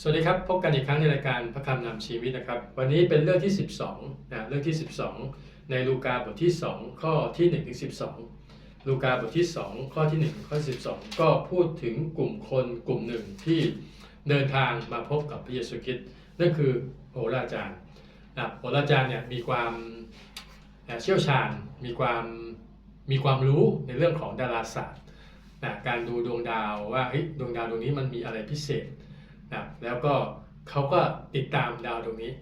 สวัสดีครับ พบกันอีกครั้งในรายการพระคำนำชีวิตนะครับ วันนี้เป็นเรื่องที่ 12นะเรื่องที่ 12 ในลูกาบทที่ 2 ข้อที่1ถึง12 ลูกาบทที่ 2 ข้อที่1ข้อ12 ก็พูดถึงกลุ่มคนกลุ่มหนึ่งที่เดินทางมาพบกับพระเยซูคริสต์นั่นคือโหราจารย์นะโหราจารย์เนี่ยมีความเชี่ยวชาญมีความมีความรู้ในเรื่องของดาราศาสตร์นะการดูดวงดาวว่าเฮ้ยดวงดาวดวงนี้มันมีอะไรพิเศษ นะแล้วก็เขาก็ติดตามดาวดวงนี้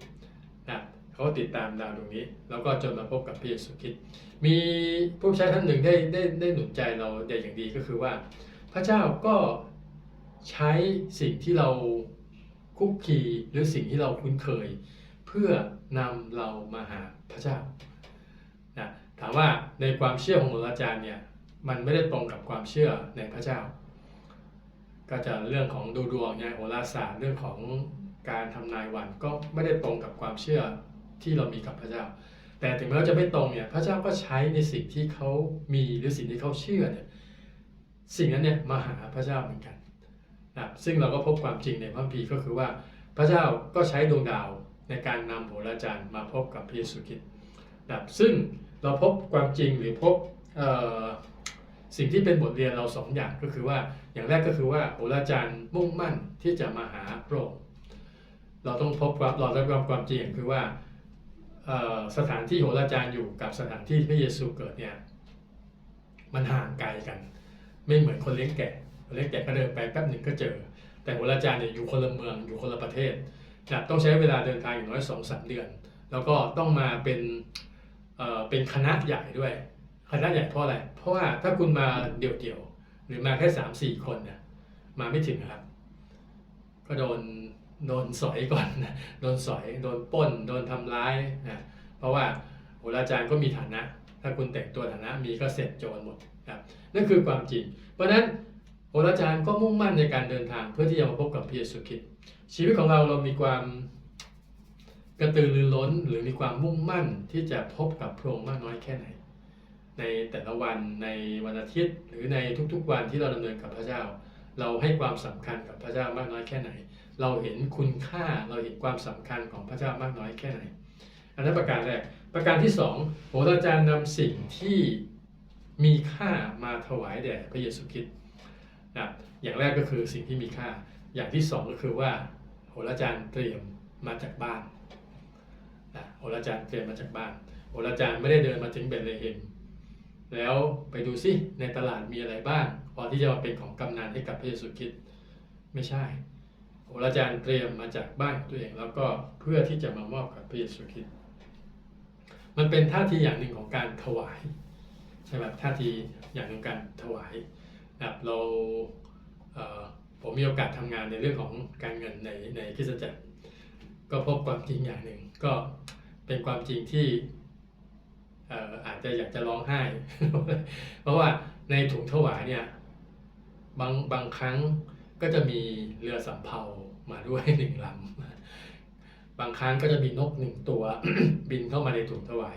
นะเขาติดตามดาวดวงนี้ แล้วก็จนมาพบกับพระเยซูคริสต์มีผู้ใช้ท่านหนึ่งได้ได้ได้หนุนใจเราได้อย่างดีก็คือว่า พระเจ้าก็ใช้สิ่งที่เราคุกคีหรือสิ่งที่เราคุ้นเคย เพื่อนำเรามาหาพระเจ้านะถามว่าในความเชื่อของหลวงอาจารย์เนี่ยมันไม่ได้ตรงกับความเชื่อในพระเจ้า ก็จะเรื่องของดูดวงไงโหราศาสตร์เรื่องของการทำนายวันก็ไม่ได้ตรงกับความเชื่อที่เรามีกับพระเจ้า แต่ถึงแม้ว่าจะไม่ตรงเนี่ยพระเจ้าก็ใช้ในสิ่งที่เขามีหรือสิ่งที่เขาเชื่อเนี่ยสิ่งนั้นเนี่ยมาหาพระเจ้าเหมือนกันนะซึ่งเราก็พบความจริงในพระคัมภีก็คือว่าพระเจ้าก็ใช้ดวงดาวในการนำโหราจารย์มาพบกับพระเยซูคริสต์นะซึ่งเราพบความจริงหรือพบเอ่อ สิ่งที่เป็นบทเรียนเราสองอย่างก็คือว่าอย่างแรกก็คือว่าโหราจารย์มุ่งมั่นที่จะมาหาพระองค์เราต้องพบความเราต้องรับความจริงคือว่าสถานที่โหราจารย์อยู่กับสถานที่พระเยซูเกิดเนี่ยมันห่างไกลกัน ไม่เหมือนคนเลี้ยงแกะคนเลี้ยงแกะก็เดินไปแป๊บหนึ่งก็เจอ แต่โหราจารย์เนี่ยอยู่คนละเมืองอยู่คนละประเทศนะต้องใช้เวลาเดินทางอย่างน้อยสองสามเดือน แล้วก็ต้องมาเป็นเป็นคณะใหญ่ด้วย คณะใหญ่เพราะอะไร เพราะว่าถ้าคุณมาเดี่ยวๆ หรือมาแค่สามสี่คนเนี่ยมาไม่ถึงครับ ก็โดนโดนสอยก่อนนะโดนสอย โดนป้น โดนทำร้ายนะเพราะว่าโหราจารย์ก็มีฐานะ ถ้าคุณแต่งตัวฐานะมีก็เสร็จโจรหมดครับนั่นคือความจริง เพราะฉะนั้นโหราจารย์ก็มุ่งมั่นในการเดินทางเพื่อที่จะมาพบกับพระเยซูคริสต์ชีวิตของเราเรามีความกระตือรือร้นหรือมีความมุ่งมั่นที่จะพบกับพระองค์มากน้อยแค่ไหน ในแต่ละวันในวันอาทิตย์ หรือในทุกๆวันที่เราดำเนินกับพระเจ้า เราให้ความสำคัญกับพระเจ้ามากน้อยแค่ไหน เราเห็นคุณค่าเราเห็นความสำคัญของพระเจ้ามากน้อยแค่ไหน อันนั้นประการแรกประการที่สองโหราจารย์นำสิ่งที่มีค่ามาถวายแด่พระเยซูคริสต์นะอย่างแรกก็คือสิ่งที่มีค่า อย่างที่สองก็คือว่าโหราจารย์เตรียมมาจากบ้านนะโหราจารย์เตรียมมาจากบ้านโหราจารย์ไม่ได้เดินมาถึงเบธเลเฮม แล้วไปดูซิในตลาดมีอะไรบ้าง พอที่จะมาเป็นของกำนันให้กับพระเยซูคริสต์ไม่ใช่โหราจารย์เตรียมมาจากบ้านตัวเอง แล้วก็เพื่อที่จะมามอบกับพระเยซูคริสต์มันเป็นท่าทีอย่างหนึ่งของการถวายใช่ไหมท่าทีอย่างหนึ่งการถวายนะครับเราเผมมีโอกาสทำงานในเรื่องของการเงินในในคริสตจักรก็พบความจริงอย่างหนึ่งก็เป็นความจริงที่ อาจจะอยากจะร้องไห้ เพราะว่าในถุงถวายเนี่ยบางบางครั้งก็จะมีเรือสำเภามาด้วยหนึ่งลำ บางครั้งก็จะมีนกหนึ่งตัวบินเข้ามาในถุงถวาย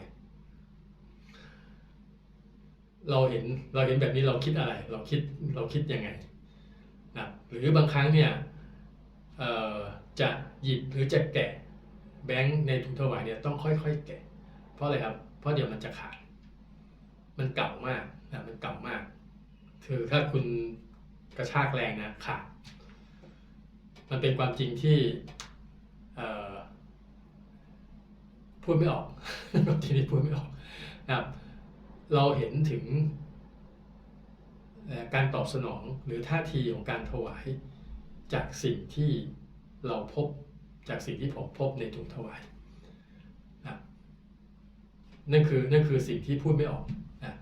เราเห็นเราเห็นแบบนี้เราคิดอะไร เราคิดเราคิดยังไงนะหรือบางครั้งเนี่ยจะหยิบหรือจะแกะแบงค์ในถุงถวายเนี่ยต้องค่อยๆแกะ เพราะอะไรครับ ราะเดี๋ยวมันจะขาด มันเก่ามากนะมันเก่ามาก คือถ้าคุณกระชากแรงนะขาด มันเป็นความจริงที่พูดไม่ออกทีนี้พูดไม่ออกนะครับเราเห็นถึงการตอบสนองหรือท่าทีของการถวายจากสิ่งที่เราพบจากสิ่งที่ผมพบในถุงถวาย นั่นคือนั่นคือสิ่งที่พูดไม่ออกนะ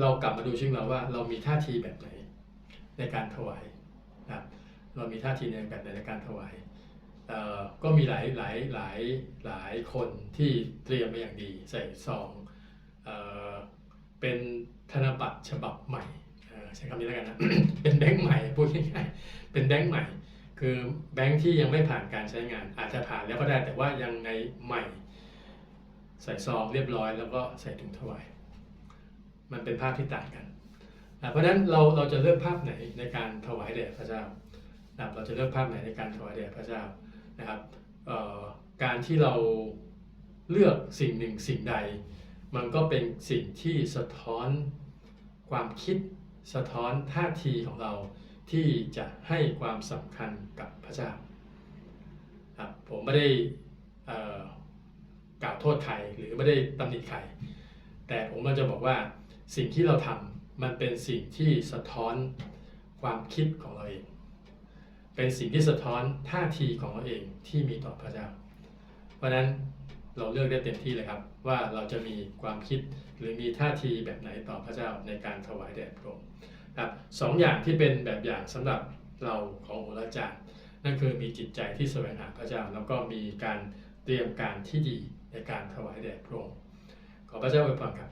เรากลับมาดูชีวิตเราว่าเรามีท่าทีแบบไหนในการถวายนะเรามีท่าทีในแบบไหนในการถวายก็มีหลายหลายหลายหลายคนที่เตรียมมาอย่างดี ใส่ซองเออเป็นธนบัตรฉบับใหม่ใช้คำนี้แล้วกันนะเป็นแบงค์ใหม่พูดง่ายๆเป็นแบงค์ใหม่ คือแบงค์ที่ยังไม่ผ่านการใช้งานอาจจะผ่านแล้วก็ได้แต่ว่ายังในใหม่ ใส่ซองเรียบร้อยแล้วก็ใส่ถุงถวาย มันเป็นภาพที่ต่างกันนะเพราะฉะนั้นเราเราจะเลือกภาพไหนในการถวายแด่พระเจ้านะครับเราจะเลือกภาพไหนในการถวายแด่พระเจ้านะครับการที่เราเลือกสิ่งหนึ่งสิ่งใด มันก็เป็นสิ่งที่สะท้อนความคิดสะท้อนท่าทีของเราที่จะให้ความสำคัญกับพระเจ้าครับผมไม่ได้อ่อ กล่าวโทษใครหรือไม่ได้ตำหนิใคร แต่ผมมันจะบอกว่าสิ่งที่เราทำมันเป็นสิ่งที่สะท้อนความคิดของเราเอง เป็นสิ่งที่สะท้อนท่าทีของเราเองที่มีต่อพระเจ้า เพราะนั้นเราเลือกได้เต็มที่เลยครับ ว่าเราจะมีความคิดหรือมีท่าทีแบบไหนต่อพระเจ้าในการถวายแด่พระองค์ครับสองอย่างที่เป็นแบบอย่างสำหรับเราของโหราจารย์ นั่นคือมีจิตใจที่แสวงหาพระเจ้า แล้วก็มีการเตรียมการที่ดี ในการถวายแด่พระองค์ขอพระเจ้าอวยพรครับ